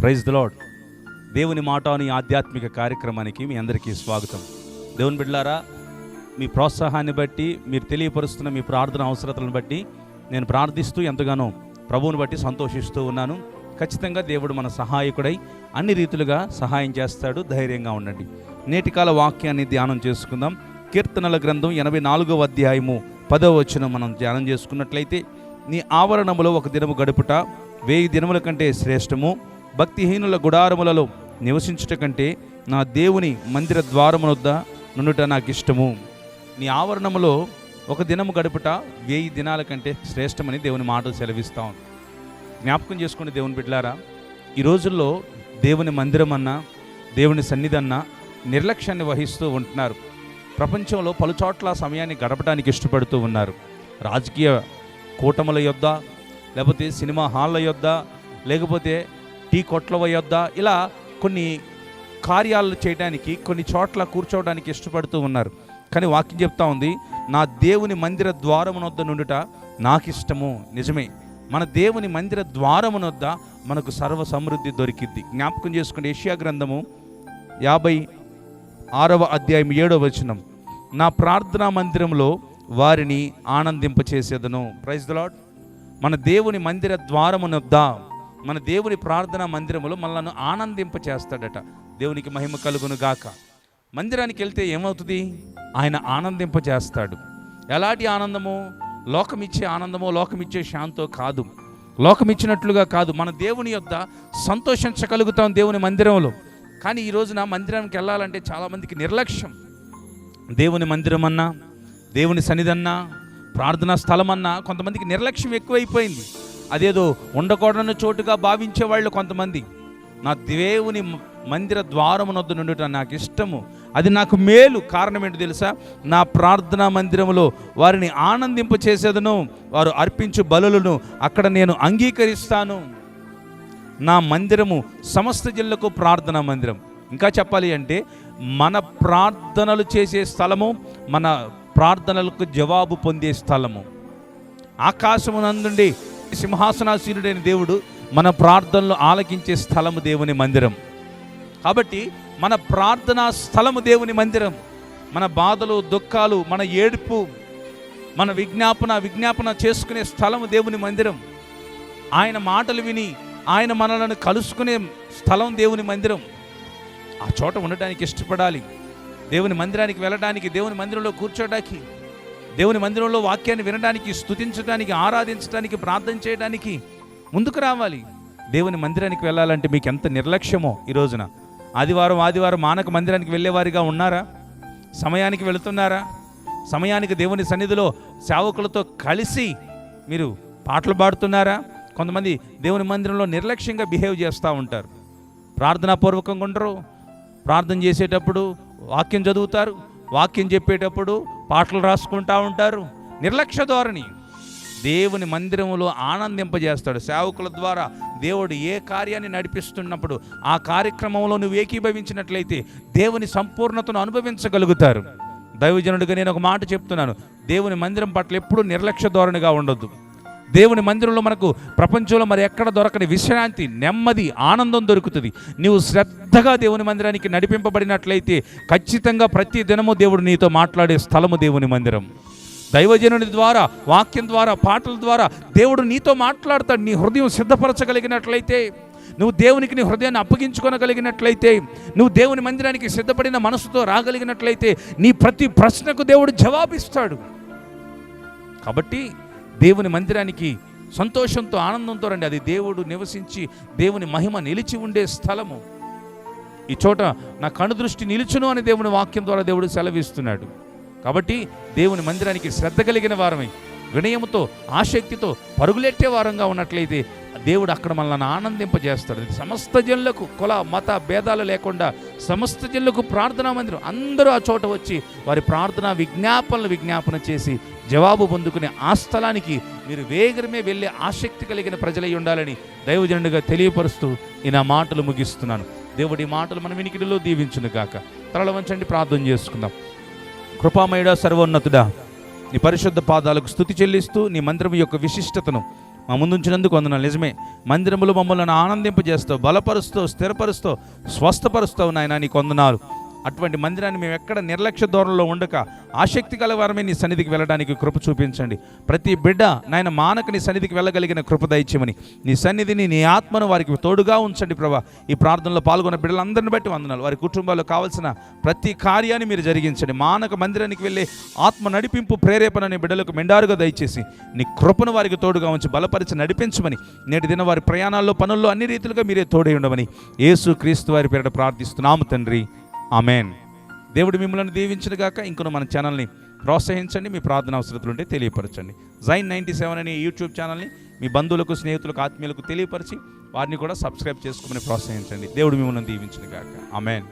Praise the lord దేవుని మాట అని ఆధ్యాత్మిక కార్యక్రమానికి మీ అందరికీ స్వాగతం. దేవుని బిడ్లారా మీ ప్రోత్సాహాన్ని బట్టి మీరు తెలియపరుస్తున్న మీ ప్రార్థన అవసరతలను బట్టి నేను ప్రార్థిస్తూ ఎంతగానో ప్రభువుని బట్టి సంతోషిస్తూ ఉన్నాను. ఖచ్చితంగా దేవుడు మన సహాయకుడై అన్ని రీతులుగా సహాయం చేస్తాడు. ధైర్యంగా ఉండండి. నేటి కాల వాక్యాన్ని ధ్యానం చేసుకుందాం. కీర్తనల గ్రంథం ఎనభై నాలుగవ అధ్యాయము పదవ వచ్చిన మనం ధ్యానం చేసుకున్నట్లయితే నీ ఆవరణములో ఒక దినము గడుపుట వెయ్యి దినముల కంటే శ్రేష్టము. భక్తిహీనుల గుడారములలో నివసించుట కంటే నా దేవుని మందిర ద్వారమునొద్ద నుండుట నాకు ఇష్టము నీ ఆవరణములో ఒక దినము గడుపుట వెయ్యి దినాల కంటే శ్రేష్టమని దేవుని మాటలు సెలవిస్తాం జ్ఞాపకం చేసుకుని దేవుని బిడ్డలారా ఈ రోజుల్లో దేవుని మందిరం అన్నా దేవుని సన్నిధన్నా నిర్లక్ష్యాన్ని వహిస్తూ ఉంటున్నారు. ప్రపంచంలో పలుచోట్ల సమయాన్ని గడపడానికి ఇష్టపడుతూ ఉన్నారు. రాజకీయ కూటముల యొద్ద లేకపోతే సినిమా హాళ్ళ యొద్ద లేకపోతే టీ కొట్ల యొద్ద ఇలా కొన్ని కార్యాలు చేయడానికి కొన్ని చోట్ల కూర్చోవడానికి ఇష్టపడుతూ ఉన్నారు. కానీ వాక్యం చెప్తా ఉంది నా దేవుని మందిర ద్వారమునొద్ద నుండుట నాకు ఇష్టము నిజమే. మన దేవుని మందిర ద్వారమునొద్ద మనకు సర్వ సమృద్ధి దొరికిద్ది. జ్ఞాపకం చేసుకునే ఏషియా గ్రంథము యాభై ఆరవ అధ్యాయం ఏడవ వచనం. నా ప్రార్థనా మందిరంలో వారిని ఆనందింపచేసేదను. ప్రైజ్ ద లాడ్ మన దేవుని మందిర ద్వారమునొద్ద మన దేవుని ప్రార్థనా మందిరములో మనల్ని ఆనందింప చేస్తాడట దేవునికి మహిమ కలుగును గాక. మందిరానికి వెళ్తే ఏమవుతుంది? ఆయన ఆనందింప చేస్తాడు ఎలాంటి ఆనందము? లోకమిచ్చే ఆనందమో లోకమిచ్చే శాంతో కాదు. లోకమిచ్చినట్లుగా కాదు. మన దేవుని యొక్క సంతోషించగలుగుతాం దేవుని మందిరంలో. కానీ ఈ రోజున మందిరానికి వెళ్ళాలంటే చాలామందికి నిర్లక్ష్యం. దేవుని మందిరం అన్నా దేవుని సన్నిధన్నా ప్రార్థనా స్థలం అన్నా కొంతమందికి నిర్లక్ష్యం ఎక్కువైపోయింది. అదేదో ఉండకూడని చోటుగా భావించే వాళ్ళు కొంతమంది. నా దేవుని మందిర ద్వారమునొద్దు నుండుట నాకు ఇష్టము అది నాకు మేలు. కారణం ఏంటో తెలుసా? నా ప్రార్థనా మందిరములో వారిని ఆనందింప చేసేదను వారు అర్పించు బలులను అక్కడ నేను అంగీకరిస్తాను. నా మందిరము సమస్త జిల్లకు ప్రార్థనా మందిరం. ఇంకా చెప్పాలి అంటే మన ప్రార్థనలు చేసే స్థలము మన ప్రార్థనలకు జవాబు పొందే స్థలము. ఆకాశమునందుండి సింహాసనాసీనుడైన దేవుడు మన ప్రార్థనలు ఆలకించే స్థలము దేవుని మందిరం. కాబట్టి మన ప్రార్థనా స్థలము దేవుని మందిరం. మన బాధలు దుఃఖాలు మన ఏడుపు మన విజ్ఞాపన విజ్ఞాపన చేసుకునే స్థలము దేవుని మందిరం. ఆయన మాటలు విని ఆయన మనలను కలుసుకునే స్థలం దేవుని మందిరం. ఆ చోట ఉండటానికి ఇష్టపడాలి. దేవుని మందిరానికి వెళ్ళడానికి దేవుని మందిరంలో కూర్చోడానికి దేవుని మందిరంలో వాక్యాన్ని వినడానికి స్థుతించడానికి ఆరాధించడానికి ప్రార్థన చేయడానికి ముందుకు రావాలి. దేవుని మందిరానికి వెళ్ళాలంటే మీకు ఎంత నిర్లక్ష్యమో ఈ రోజున. ఆదివారం ఆదివారం మానక మందిరానికి వెళ్ళేవారిగా ఉన్నారా? సమయానికి వెళుతున్నారా? సమయానికి దేవుని సన్నిధిలో సేవకులతో కలిసి మీరు పాటలు పాడుతున్నారా? కొంతమంది దేవుని మందిరంలో నిర్లక్ష్యంగా బిహేవ్ చేస్తూ ఉంటారు. ప్రార్థనాపూర్వకంగా ఉండరు. ప్రార్థన చేసేటప్పుడు వాక్యం చదువుతారు. వాక్యం చెప్పేటప్పుడు పాటలు రాసుకుంటా ఉంటారు. నిర్లక్ష్య ధోరణి. దేవుని మందిరంలో ఆనందింపజేస్తాడు. సేవకుల ద్వారా దేవుడు ఏ కార్యాన్ని నడిపిస్తున్నప్పుడు ఆ కార్యక్రమంలో నువ్వు ఏకీభవించినట్లయితే దేవుని సంపూర్ణతను అనుభవించగలుగుతారు. దైవజనుడిగా నేను ఒక మాట చెప్తున్నాను. దేవుని మందిరం పట్ల ఎప్పుడూ నిర్లక్ష్య ధోరణిగా ఉండొద్దు. దేవుని మందిరంలో మనకు ప్రపంచంలో మరి ఎక్కడ దొరకని విశ్రాంతి నెమ్మది ఆనందం దొరుకుతుంది. నీవు శ్రద్ధగా దేవుని మందిరానికి నడిపింపబడినట్లయితే ఖచ్చితంగా ప్రతి దినము దేవుడు నీతో మాట్లాడే స్థలము దేవుని మందిరం. దైవజనుని ద్వారా వాక్యం ద్వారా పాటల ద్వారా దేవుడు నీతో మాట్లాడతాడు. నీ హృదయం సిద్ధపరచగలిగినట్లయితే నువ్వు దేవునికి నీ హృదయాన్ని అప్పగించుకోనగలిగినట్లయితే నువ్వు దేవుని మందిరానికి సిద్ధపడిన మనసుతో రాగలిగినట్లయితే నీ ప్రతి ప్రశ్నకు దేవుడు జవాబిస్తాడు. కాబట్టి దేవుని మందిరానికి సంతోషంతో ఆనందంతో రండి. అది దేవుడు నివసించి దేవుని మహిమ నిలిచి ఉండే స్థలము. ఈ చోట నా కను దృష్టి నిలుచును అని దేవుని వాక్యం ద్వారా దేవుడు సెలవిస్తున్నాడు. కాబట్టి దేవుని మందిరానికి శ్రద్ధ కలిగిన వారమై వినయముతో ఆసక్తితో పరుగులెట్టే వారంగా ఉన్నట్లయితే దేవుడు అక్కడ మనల్ని ఆనందింపజేస్తాడు. సమస్త జనులకు కుల మత భేదాలు లేకుండా సమస్త జనులకు ప్రార్థనా మందిరం. అందరూ ఆ చోట వచ్చి వారి ప్రార్థన విజ్ఞాపనలు విజ్ఞాపన చేసి జవాబు పొందుకునే ఆ స్థలానికి మీరు వేగరమే వెళ్ళే ఆసక్తి కలిగిన ప్రజలై ఉండాలని దైవజనుడిగా తెలియపరుస్తూ ఈ నా మాటలు ముగిస్తున్నాను. దేవుడి మాటలు మన వినికిడిలో దీవించును కాక తరల వంచండి ప్రార్థన చేసుకుందాం. కృపామయుడ సర్వోన్నతుడా నీ పరిశుద్ధ పాదాలకు స్థుతి చెల్లిస్తూ నీ మంత్రం యొక్క విశిష్టతను మా ముందుంచినందుకు వందనాలు. నిజమే మందిరములు మమ్మల్ని ఆనందింపజేస్తావు బలపరుస్తూ స్థిరపరుస్తూ స్వస్థపరుస్తావు నాయన నీకు వందనాలు. అటువంటి మందిరాన్ని మేము ఎక్కడ నిర్లక్ష్య ధోరణిలో ఉండక ఆసక్తి కలవారమే నీ సన్నిధికి వెళ్ళడానికి కృప చూపించండి. ప్రతి బిడ్డ నాయన మానక నీ సన్నిధికి వెళ్ళగలిగిన కృప దయచేయమని నీ సన్నిధిని నీ ఆత్మను వారికి తోడుగా ఉంచండి ప్రభా. ఈ ప్రార్థనలో పాల్గొన్న బిడ్డలందరిని బట్టి వందనాలు. వారి కుటుంబాల్లో కావాల్సిన ప్రతి కార్యాన్ని మీరు జరిగించండి. మానక మందిరానికి వెళ్ళే ఆత్మ నడిపింపు ప్రేరేపణ నీ బిడ్డలకు మెండారుగా దయచేసి నీ కృపను వారికి తోడుగా ఉంచి బలపరిచి నడిపించమని నేటి దిన వారి ప్రయాణాల్లో పనుల్లో అన్ని రీతిలుగా మీరే తోడై ఉండమని యేసు క్రీస్తు వారి పేరిట ప్రార్థిస్తున్నాము తండ్రి. ఆమెన్. దేవుడు మిమ్మల్ని దీవించిన గాక. ఇంకొన మన ఛానల్ని ప్రోత్సహించండి. మీ ప్రార్థన అవసరతలు ఉంటే తెలియపరచండి. జైన్ నైంటీ సెవెన్ అనే యూట్యూబ్ ఛానల్ని మీ బంధువులకు స్నేహితులకు ఆత్మీయులకు తెలియపరిచి వారిని కూడా సబ్స్క్రైబ్ చేసుకోమని ప్రోత్సహించండి. దేవుడు మిమ్మల్ని దీవించిన గాక. ఆమెన్.